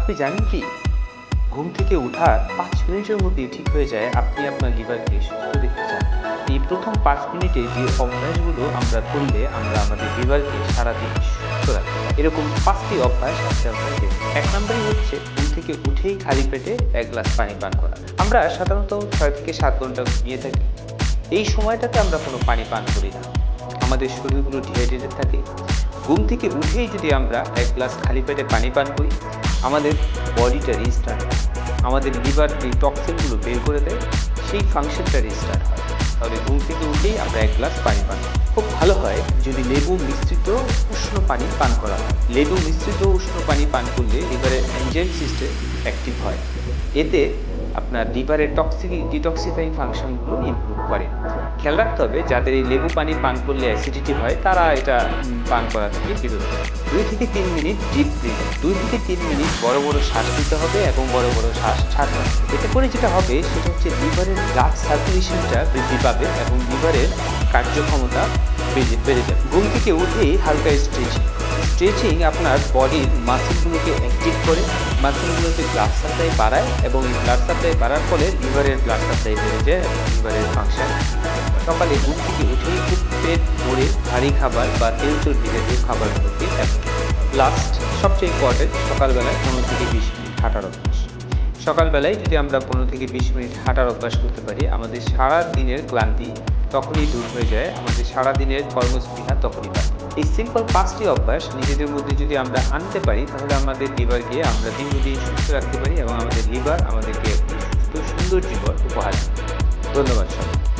আপনি জানেন কি? ঘুম থেকে ওঠার পাঁচ মিনিটের মধ্যেই ঠিক হয়ে যায় আপনি আপনার লিভারকে সুস্থ দেখতে চান। এই প্রথম পাঁচ মিনিটে যে অভ্যাসগুলো আমরা করলে আমরা আমাদের লিভারকে সারাদিন সুস্থ রাখি এরকম পাঁচটি অভ্যাস আমরা দেখব এক নম্বরই হচ্ছে ঘুম থেকে উঠেই খালি পেটে এক গ্লাস পানি পান করা। আমরা সাধারণত ছয় থেকে সাত ঘণ্টা ঘুমিয়ে থাকি। এই সময়টাতে আমরা কোনো পানি পান করি না। আমাদের শরীরগুলো ডিহাইড্রেটেড থাকে। ঘুম থেকে উঠেই যদি আমরা এক গ্লাস খালি পেটে পানি পান করি আমাদের বডিটা রিস্টার্ট হয়। আমাদের লিভার যে টক্সিনগুলো বের করে দেয়, সেই ফাংশনটা রিস্টার্ট হয়। তাহলে ঘুম থেকে উঠেই আমরা এক গ্লাস পানি পান। খুব ভালো হয় যদি লেবু মিশ্রিত উষ্ণ পানি পান করা হয়। লেবু মিশ্রিত উষ্ণ পানি পান করলে লিভারের অ্যাঞ্জাইম সিস্টেম অ্যাক্টিভ হয়। এতে আপনার লিভারের টক্সিক ডিটক্সিফাইং ফাংশনগুলো ইমপ্রুভ করে। খেয়াল রাখতে হবে, যাদের এই লেবু পানি পান করলে অ্যাসিডিটি হয়, তারা এটা পান করা থেকে বিরত। দুই থেকে তিন মিনিট ডিপ ব্রিথিং দুই থেকে তিন মিনিট বড় বড় শ্বাস দিতে হবে এবং বড় বড় শ্বাস ছাড়তে হবে। এতে করে যেটা হবে, সেটা হচ্ছে লিভারের ব্লাড সার্কুলেশনটা বৃদ্ধি পাবে এবং লিভারের কার্যক্ষমতা বেড়ে বেড়ে যাবে ঘুম থেকে উঠেই হালকা স্ট্রেচিং স্ট্রেচিং আপনার বডির মাসেলগুলোকে অ্যাক্টিভ করে। মাসেলগুলোতে ব্লাড সাপ্লাই বাড়ায় এবং এই ব্লাড সাপ্লাই বাড়ার ফলে লিভারের ব্লাড সাপ্লাই বেড়ে যায় লিভারের ফাংশন সকালে ঘুম থেকে উঠেই খুব পেট ভরে ভারী খাবার বা তেল চর্বি জাতীয় খাবারগুলোকে লাস্ট সবচেয়ে ইম্পর্টেন্ট সকালবেলায় পনেরো থেকে বিশ মিনিট হাঁটার অভ্যাস। সকালবেলায় যদি আমরা পনেরো থেকে বিশ মিনিট হাঁটার অভ্যাস করতে পারি, আমাদের সারা দিনের ক্লান্তি তখনই দূর হয়ে যায়, আমাদের সারাদিনের কর্মস্পৃহা তখনই পায় এই সিম্পল পাঁচটি অভ্যাস নিজেদের মধ্যে যদি আমরা আনতে পারি, তাহলে আমাদের লিভারকে আমরা দিন সুস্থ রাখতে পারি এবং আমাদের লিভার আমাদেরকে একটি সুস্থ সুন্দর জীবন উপহার ধন্যবাদ সবাই